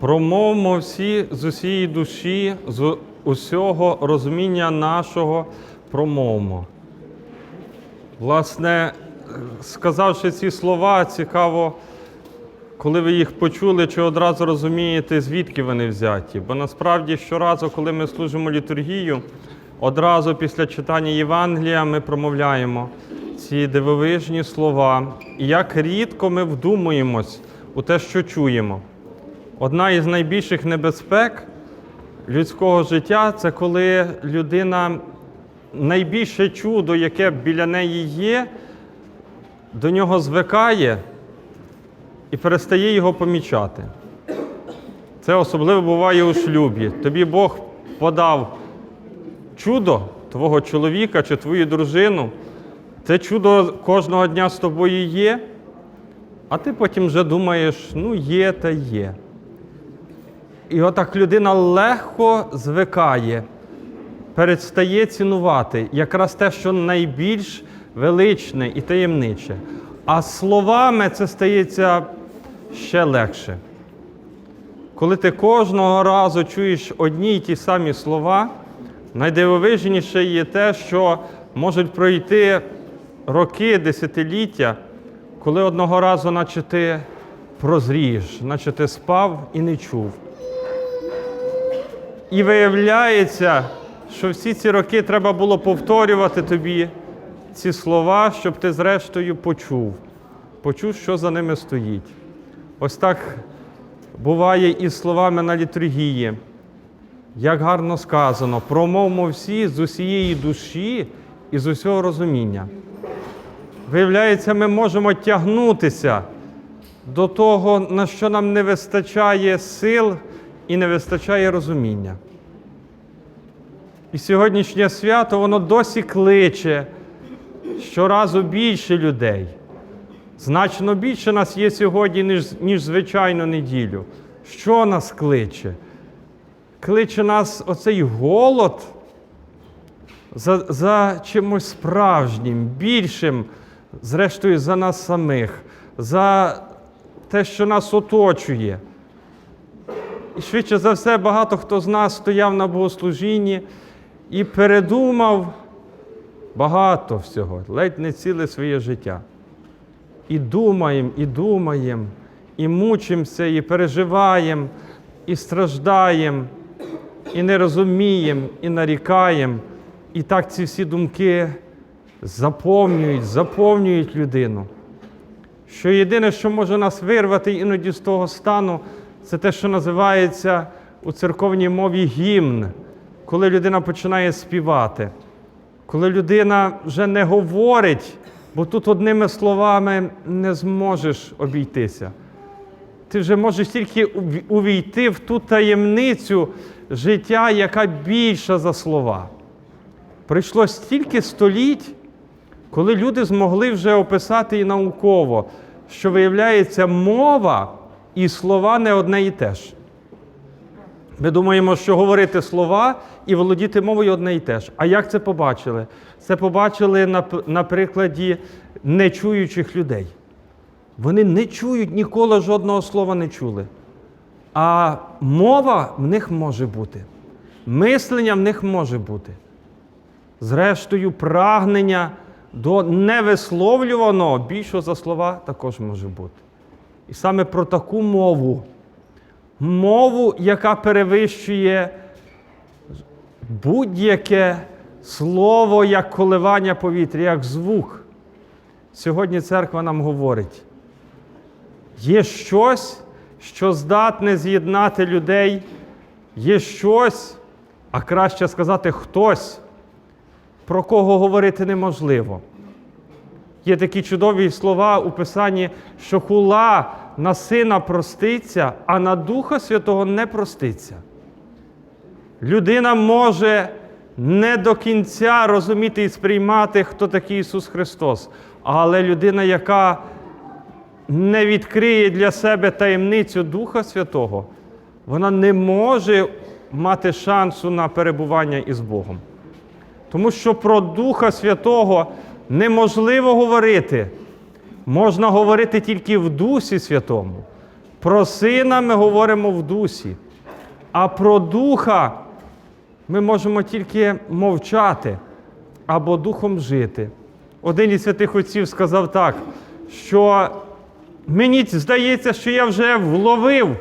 Промовмо всі з усієї душі, з усього розуміння нашого промовмо. Власне, сказавши ці слова, цікаво, коли ви їх почули, чи одразу розумієте, звідки вони взяті. Бо насправді щоразу, коли ми служимо літургію, одразу після читання Євангелія ми промовляємо ці дивовижні слова. І як рідко ми вдумуємось у те, що чуємо. Одна із найбільших небезпек людського життя це коли людина найбільше чудо, яке біля неї є, до нього звикає і перестає його помічати. Це особливо буває у шлюбі. Тобі Бог подав чудо твого чоловіка чи твою дружину. Це чудо кожного дня з тобою є, а ти потім вже думаєш, ну є та є. І отак людина легко звикає, перестає цінувати якраз те, що найбільш величне і таємниче. А словами це стається ще легше. Коли ти кожного разу чуєш одні й ті самі слова, найдивовижніше є те, що можуть пройти роки, десятиліття, коли одного разу, наче ти прозрієш, наче ти спав і не чув. І виявляється, що всі ці роки треба було повторювати тобі ці слова, щоб ти зрештою почув, почув, що за ними стоїть. Ось так буває і словами на літургії. Як гарно сказано, промовмо всі з усієї душі і з усього розуміння. Виявляється, ми можемо тягнутися до того, на що нам не вистачає сил і не вистачає розуміння. І сьогоднішнє свято воно досі кличе щоразу більше людей. Значно більше нас є сьогодні, ніж, ніж звичайну неділю. Що нас кличе? Кличе нас оцей голод за, за чимось справжнім, більшим, зрештою, за нас самих, за те, що нас оточує. І швидше за все, багато хто з нас стояв на богослужінні і передумав багато всього, ледь не ціле своє життя. І думаємо, і думаємо, і мучимося, і переживаємо, і страждаємо, і не розуміємо, і нарікаємо. І так ці всі думки заповнюють, заповнюють людину. Що єдине, що може нас вирвати іноді з того стану, це те, що називається у церковній мові гімн, коли людина починає співати, коли людина вже не говорить, бо тут одними словами не зможеш обійтися. Ти вже можеш тільки увійти в ту таємницю життя, яка більша за слова. Пройшло стільки століть, коли люди змогли вже описати і науково, що виявляється мова і слова не одне і те ж. Ми думаємо, що говорити слова і володіти мовою одне і те ж. А як це побачили? Це побачили на, на прикладі нечуючих людей. Вони не чують ніколи жодного слова не чули. А мова в них може бути, мислення в них може бути. Зрештою, прагнення до невисловлюваного більшого за слова також може бути. І саме про таку мову, мову, яка перевищує будь-яке слово як коливання повітря, як звук. Сьогодні церква нам говорить: є щось, що здатне з'єднати людей, є щось, а краще сказати, хтось, про кого говорити неможливо. Є такі чудові слова у Писанні, що хула на сина проститься, а на Духа Святого не проститься. Людина може не до кінця розуміти і сприймати, хто такий Ісус Христос, але людина, яка не відкриє для себе таємницю Духа Святого, вона не може мати шансу на перебування із Богом. Тому що про Духа Святого неможливо говорити. Можна говорити тільки в Дусі Святому. Про сина ми говоримо в дусі, а про духа ми можемо тільки мовчати або духом жити. Один із святих отців сказав так, що мені здається, що я вже вловив,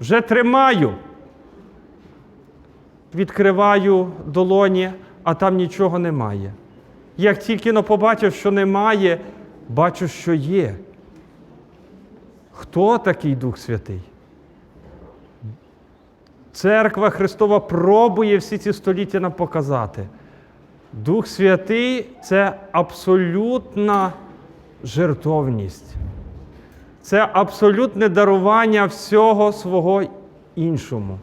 вже тримаю. Відкриваю долоні, а там нічого немає. Як тільки но побачив, що немає, бачу, що є. Хто такий Дух Святий? Церква Христова пробує всі ці століття нам показати. Дух Святий це абсолютна жертовність. Це абсолютне дарування всього свого іншому.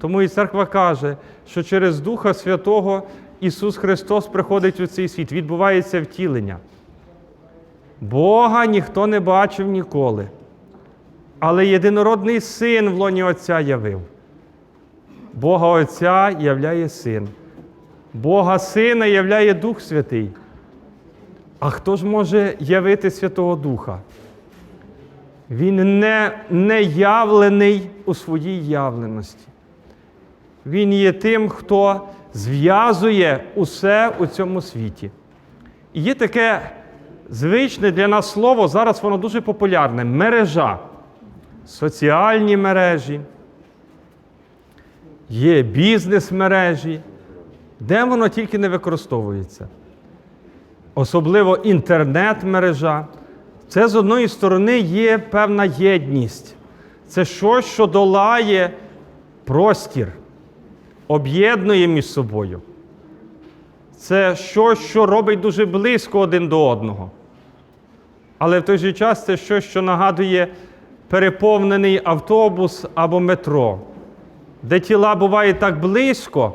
Тому і церква каже, що через Духа Святого Ісус Христос приходить у цей світ, відбувається втілення. Бога ніхто не бачив ніколи, але єдинородний син в лоні Отця явив. Бога Отця являє Син. Бога Сина являє Дух Святий. А хто ж може явити Святого Духа? Він не, не явлений у своїй явленості. Він є тим, хто зв'язує усе у цьому світі. І є таке звичне для нас слово, зараз воно дуже популярне мережа. Соціальні мережі, є бізнес-мережі, де воно тільки не використовується. Особливо інтернет-мережа. Це з одної сторони є певна єдність. Це щось, що долає простір, об'єднує між собою. Це щось, що робить дуже близько один до одного. Але в той же час це щось, що нагадує переповнений автобус або метро, де тіла бувають так близько,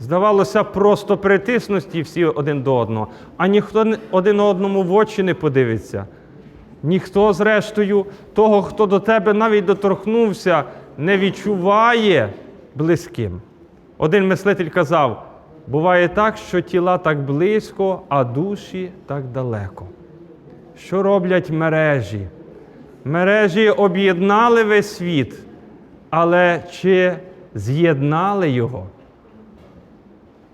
здавалося, просто притиснуті всі один до одного, а ніхто один одному в очі не подивиться. Ніхто, зрештою, того, хто до тебе навіть доторкнувся, не відчуває близьким. Один мислитель казав: буває так, що тіла так близько, а душі так далеко. Що роблять мережі? Мережі об'єднали весь світ, але чи з'єднали його?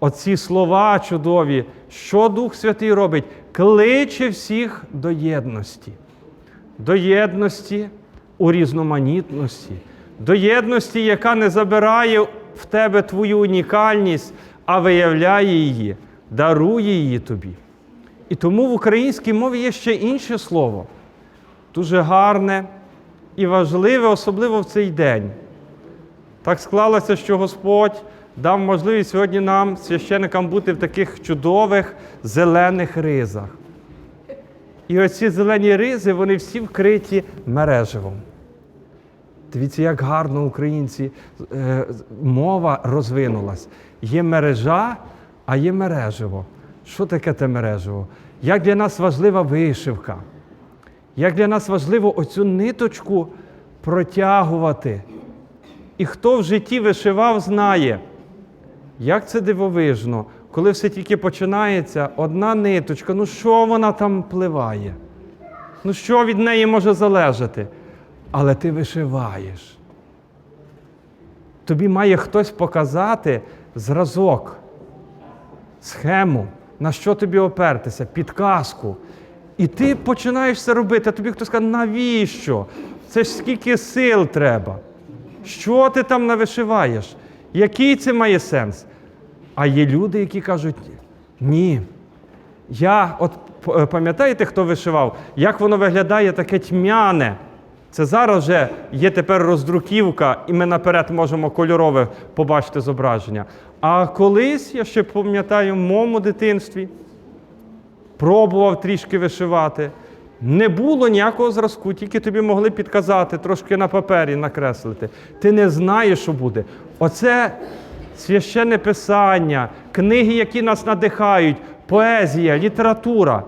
Оці слова чудові, що Дух Святий робить? Кличе всіх до єдності. До єдності у різноманітності, до єдності, яка не забирає в тебе твою унікальність, а виявляє її, дарує її тобі. І тому в українській мові є ще інше слово, дуже гарне і важливе, особливо в цей день. Так склалося, що Господь дав можливість сьогодні нам, священникам, бути в таких чудових зелених ризах. І оці зелені ризи, вони всі вкриті мереживом. Дивіться, як гарно українці е, мова розвинулась. Є мережа, а є мереживо. Що таке те мереживо? Як для нас важлива вишивка, як для нас важливо оцю ниточку протягувати. І хто в житті вишивав, знає, як це дивовижно, коли все тільки починається, одна ниточка, ну що вона там пливає? Ну що від неї може залежати? Але ти вишиваєш. Тобі має хтось показати зразок, схему, на що тобі опертися, підказку. І ти починаєш це робити, а тобі хтось каже, навіщо? Це ж скільки сил треба. Що ти там навишиваєш? Який це має сенс? А є люди, які кажуть, ні. Я, от пам'ятаєте, хто вишивав, як воно виглядає таке тьмяне? Це зараз вже є тепер роздруківка, і ми наперед можемо кольорове побачити зображення. А колись, я ще пам'ятаю, в моєму дитинстві пробував трішки вишивати. Не було ніякого зразку, тільки тобі могли підказати, трошки на папері накреслити. Ти не знаєш, що буде. Оце священне писання, книги, які нас надихають, поезія, література.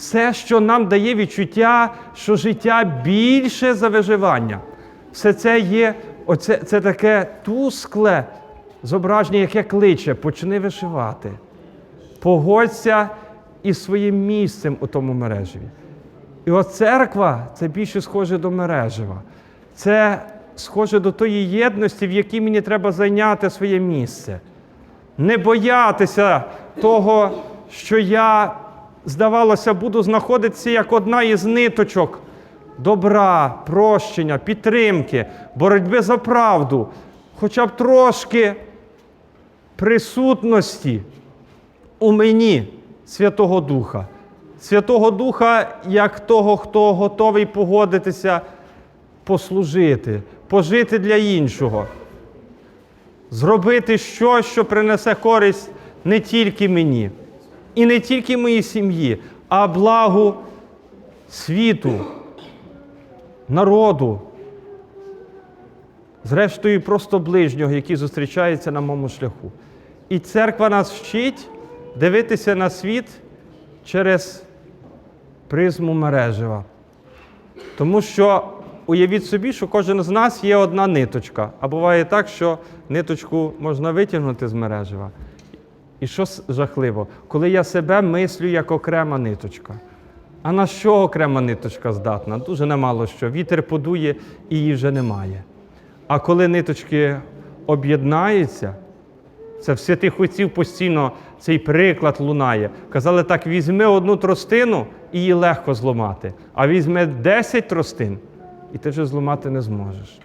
Все, що нам дає відчуття, що життя більше за виживання. Все це є, оце, це таке тускле зображення, яке кличе, почни вишивати. Погодься із своїм місцем у тому мережеві. І от церква це більше схоже до мережева. Це схоже до тої єдності, в якій мені треба зайняти своє місце. Не боятися того, що я, здавалося, буду знаходитися як одна із ниточок добра, прощення, підтримки, боротьби за правду, хоча б трошки присутності у мені Святого Духа. Святого Духа як того, хто готовий погодитися послужити, пожити для іншого, зробити щось, що принесе користь не тільки мені, і не тільки моїй сім'ї, а благу світу, народу, зрештою, просто ближнього, який зустрічається на моєму шляху. І церква нас вчить дивитися на світ через призму мережева. Тому що уявіть собі, що кожен з нас є одна ниточка. А буває так, що ниточку можна витягнути з мережева. І що жахливо, коли я себе мислю як окрема ниточка. А на що окрема ниточка здатна? Дуже немало що. Вітер подує і її вже немає. А коли ниточки об'єднаються, це в святих отців постійно цей приклад лунає. Казали так: візьми одну тростину і її легко зламати, а візьми 10 тростин, і ти вже зламати не зможеш.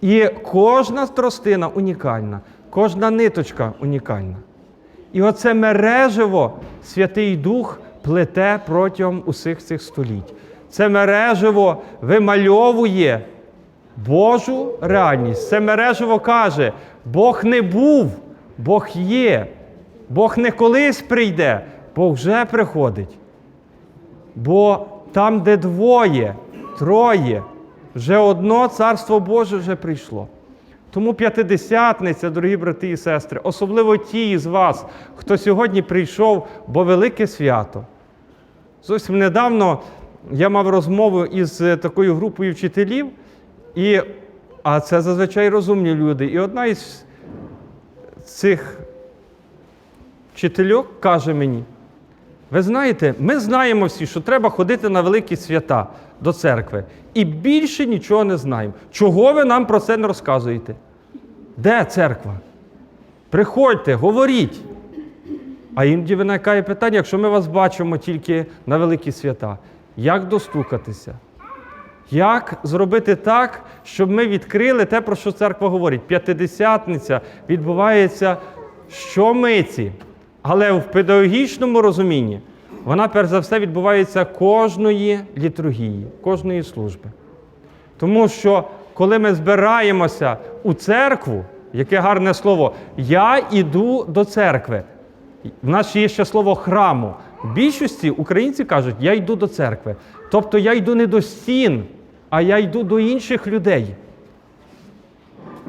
І кожна тростина унікальна, кожна ниточка унікальна. І оце мережево Святий Дух плете протягом усіх цих століть. Це мережево вимальовує Божу реальність. Це мережево каже: Бог не був, Бог є. Бог не колись прийде, Бог вже приходить. Бо там, де двоє, троє, вже одно царство Боже вже прийшло. Тому п'ятидесятниця, дорогі брати і сестри, особливо ті із вас, хто сьогодні прийшов, бо велике свято. Зовсім недавно я мав розмову із е, такою групою вчителів, і, а це зазвичай розумні люди. І одна із цих вчительок каже мені: ви знаєте, ми знаємо всі, що треба ходити на великі свята до церкви. І більше нічого не знаємо. Чого ви нам про це не розказуєте? Де церква? Приходьте, говоріть. А іноді виникає питання, якщо ми вас бачимо тільки на великі свята, як достукатися? Як зробити так, щоб ми відкрили те, про що церква говорить? П'ятидесятниця відбувається щомиці, але в педагогічному розумінні вона перш за все відбувається кожної літургії, кожної служби. Тому що коли ми збираємося у церкву, яке гарне слово, я йду до церкви. В нас є ще слово храму. В більшості українці кажуть, я йду до церкви. Тобто я йду не до стін, а я йду до інших людей,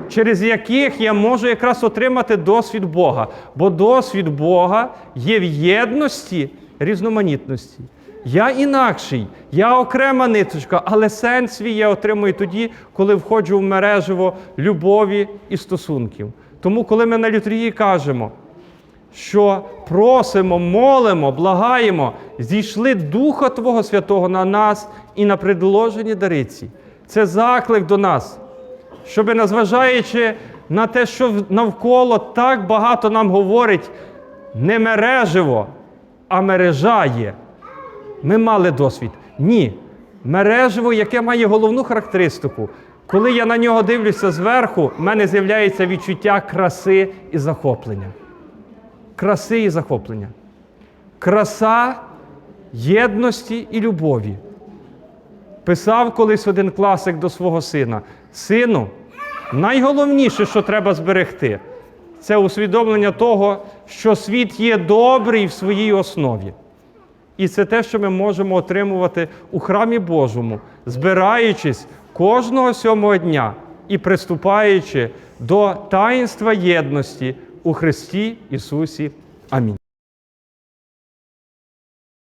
через яких я можу якраз отримати досвід Бога. Бо досвід Бога є в єдності різноманітності. Я інакший, я окрема ниточка, але сенс свій я отримую тоді, коли входжу в мережево любові і стосунків. Тому, коли ми на літургії кажемо, що просимо, молимо, благаємо, зійшли Духа Твого Святого на нас і на предложені дариці. Це заклик до нас, щоб, незважаючи на те, що навколо так багато нам говорить, не мереживо, а мережа є. Ми мали досвід. Ні. Мереживо, яке має головну характеристику. Коли я на нього дивлюся зверху, в мене з'являється відчуття краси і захоплення краси і захоплення. Краса єдності і любові. Писав колись один класик до свого сина: Сину, найголовніше, що треба зберегти, це усвідомлення того, що світ є добрий в своїй основі. І це те, що ми можемо отримувати у храмі Божому, збираючись кожного сьомого дня і приступаючи до таїнства єдності у Христі Ісусі. Амінь.